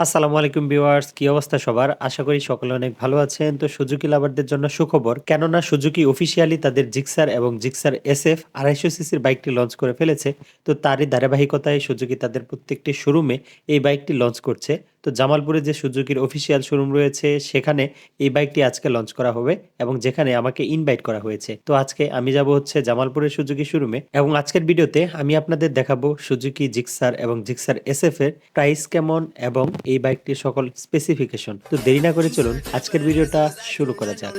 আসসালামু আলাইকুম ভিউয়ার্স, কি অবস্থা সবার? আশা করি সকলে অনেক ভালো আছেন। তো সুজুকি লাভারদের জন্য সুখবর, কেননা সুজুকি অফিসিয়ালি তাদের জিক্সার এবং জিক্সার এস এফ আড়াইশো সিসির বাইকটি লঞ্চ করে ফেলেছে। তো তারই ধারাবাহিকতায় সুজুকি তাদের প্রত্যেকটি শোরুমে এই বাইকটি লঞ্চ করছে। তো জামালপুরে যে সুজুকির অফিসিয়াল শোরুম রয়েছে, সেখানে এই বাইকটি আজকে লঞ্চ করা হবে এবং যেখানে আমাকে ইনভাইট করা হয়েছে। তো আজকে আমি যাব হচ্ছে জামালপুরের সুজুকি শোরুমে এবং আজকের ভিডিওতে আমি আপনাদের দেখাবো সুজুকি, জিক্সার এবং জিক্সার এসএফ এর প্রাইস কেমন এবং এই বাইকটির সকল স্পেসিফিকেশন তো দেরি না করে চলুন, আজকের ভিডিওটা শুরু করা যাক।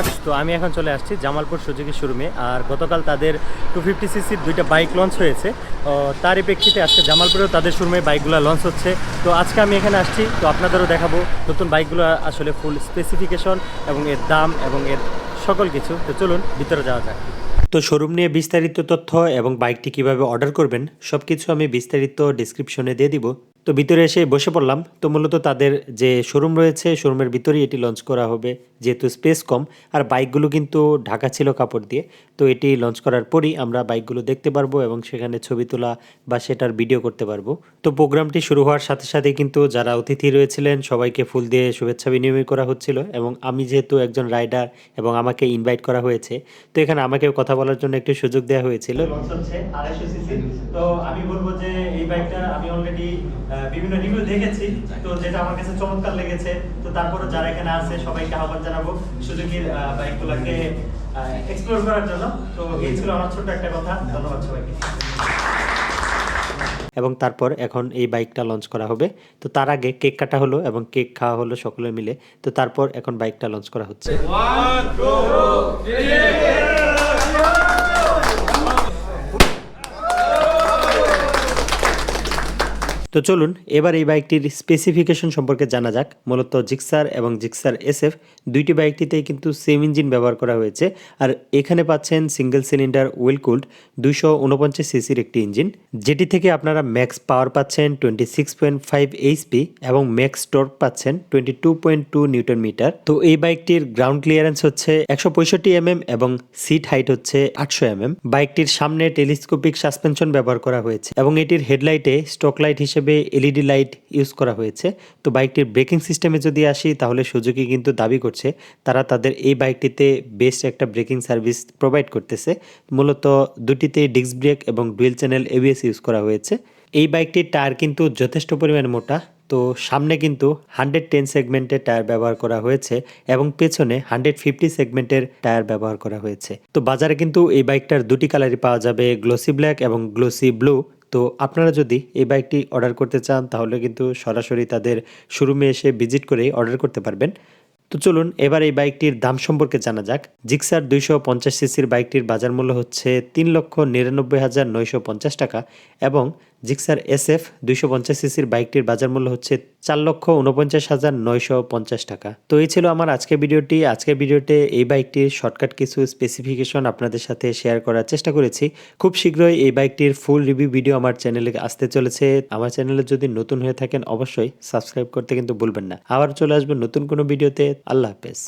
Nothing. তো আমি এখন চলে আসছি জামালপুর সুজুকি শোরুমে। আর গতকাল তাদের টু ফিফটি সিসির দুইটা বাইক লঞ্চ হয়েছে। ও, তারই প্রেক্ষিতে আজকে জামালপুরেও তাদের শোরুমে বাইকগুলো লঞ্চ হচ্ছে। তো আজকে আমি এখানে আসছি তো আপনাদেরও দেখাবো নতুন বাইকগুলো আসলে ফুল স্পেসিফিকেশন এবং এর দাম এবং এর সকল কিছু। তো চলুন ভিতরে যাওয়া যাক। তো শোরুম নিয়ে বিস্তারিত তথ্য এবং বাইকটি কীভাবে অর্ডার করবেন সব কিছু আমি বিস্তারিত ডিসক্রিপশনে দিয়ে দিব। তো ভিতরে এসে বসে পড়লাম। তো মূলত তাদের যে শোরুম রয়েছে, শোরুমের ভিতরেই এটি লঞ্চ করা হবে, যেহেতু স্পেস কম। আর বাইকগুলো কিন্তু ঢাকা ছিল কাপড় দিয়ে। তো এটি লঞ্চ করার পরই আমরা বাইকগুলো দেখতে পারব এবং সেখানে ছবি তোলা বা সেটার ভিডিও করতে পারব। তো প্রোগ্রামটি শুরু হওয়ার সাথে সাথে কিন্তু যারা অতিথি রয়েছিলেন, সবাইকে ফুল দিয়ে শুভেচ্ছা বিনিময় করা হচ্ছিল এবং আমি যেহেতু একজন রাইডার এবং আমাকে ইনভাইট করা হয়েছে, তো এখানে আমাকে কথা বলার জন্য একটু সুযোগ দেওয়া হয়েছিল। তো আমি বলব যে এই বাইকটা আমি অলরেডি বিভিন্ন রিভিউ দেখেছি। তো যেটা আমার কাছে চমৎকার লেগেছে। তো তারপরে যারা এখানে আছে সবাইকে আহ্বান জানাব সুযোগের বাইকগুলোকে এক্সপ্লোর করার জন্য। তো এই ছিল আমার ছোট্ট একটা কথা। ধন্যবাদ সবাইকে। এবং তারপর এখন এই বাইকটা লঞ্চ করা হবে। তো তার আগে কেক কাটা হলো এবং কেক খাওয়া হলো সকলে মিলে। তো তারপর এখন বাইকটা লঞ্চ করা হচ্ছে। তো চলুন, এবার এই বাইকটির স্পেসিফিকেশন সম্পর্কে জানা যাক। মূলত জিক্সার এবং জিক্সার এসএফ দুইটি বাইকটিতেই কিন্তু সেম ইঞ্জিন ব্যবহার করা হয়েছে। আর এখানে পাচ্ছেন সিঙ্গেল সিলিন্ডার ওয়েল কুল্ড দুইশো উনপঞ্চাশ সিসির একটি ইঞ্জিন যেটি থেকে আপনারা ম্যাক্স পাওয়ার পাচ্ছেন twenty six point five HP এবং ম্যাক্স টর্ক পাচ্ছেন twenty two point two newton metre তো এই বাইকটির গ্রাউন্ড ক্লিয়ারেন্স হচ্ছে একশো পঁয়ষট্টি এমএম এবং সিট হাইট হচ্ছে আটশো এমএম বাইকটির সামনে টেলিস্কোপিক সাসপেনশন ব্যবহার করা হয়েছে এবং এটির হেডলাইটে স্টক লাইট হিসেবে এলইডি লাইট ইউজ করা হয়েছে। তো বাইকটির ব্রেকিং সিস্টেমে যদি আসি, তাহলে সুজুকি কিন্তু দাবি করছে, তারা তাদের এই বাইকটিতে বেস্ট একটা ব্রেকিং সার্ভিস প্রোভাইড করতেছে। মূলত দুটিতে ডিস্ক ব্রেক এবং ডুয়েল চ্যানেল এবিএস ইউজ করা হয়েছে। এই বাইকটির টায়ার কিন্তু যথেষ্ট পরিমাণ মোটা। তো সামনে কিন্তু হান্ড্রেড টেন সেগমেন্টের টায়ার ব্যবহার করা হয়েছে এবং পেছনে হান্ড্রেড ফিফটি সেগমেন্টের টায়ার ব্যবহার করা হয়েছে। তো বাজারে কিন্তু এই বাইকটার দুটি কালারই পাওয়া যাবে, গ্লোসি ব্ল্যাক এবং গ্লোসি ব্লু। তো আপনারা যদি এই বাইকটি অর্ডার করতে চান, তাহলে কিন্তু সরাসরি তাদের শোরুমে এসে ভিজিট করেই অর্ডার করতে পারবেন। তো চলুন, এবার এই বাইকটির দাম সম্পর্কে জানা যাক। জিক্সার দুইশো পঞ্চাশ সিসির বাইকটির বাজার মূল্য হচ্ছে তিন লক্ষ নিরানব্বই হাজার নয়শো পঞ্চাশ টাকা এবং জিক্সার এস এফ দুইশো পঞ্চাশ সিসির বাইকটির বাজার মূল্য হচ্ছে চার লক্ষ উনপঞ্চাশ হাজার নয়শো পঞ্চাশ টাকা। তো এই ছিল আমার আজকের ভিডিওটি। আজকের ভিডিওতে এই বাইকটির শর্টকাট কিছু স্পেসিফিকেশন আপনাদের সাথে শেয়ার করার চেষ্টা করেছি। খুব শীঘ্রই এই বাইকটির ফুল রিভিউ ভিডিও আমার চ্যানেলে আসতে চলেছে। আমার চ্যানেলে যদি নতুন হয়ে থাকেন, অবশ্যই সাবস্ক্রাইব করতে কিন্তু ভুলবেন না। আবার চলে আসবেন নতুন কোনো ভিডিওতে আল্লাহ হাফেজ।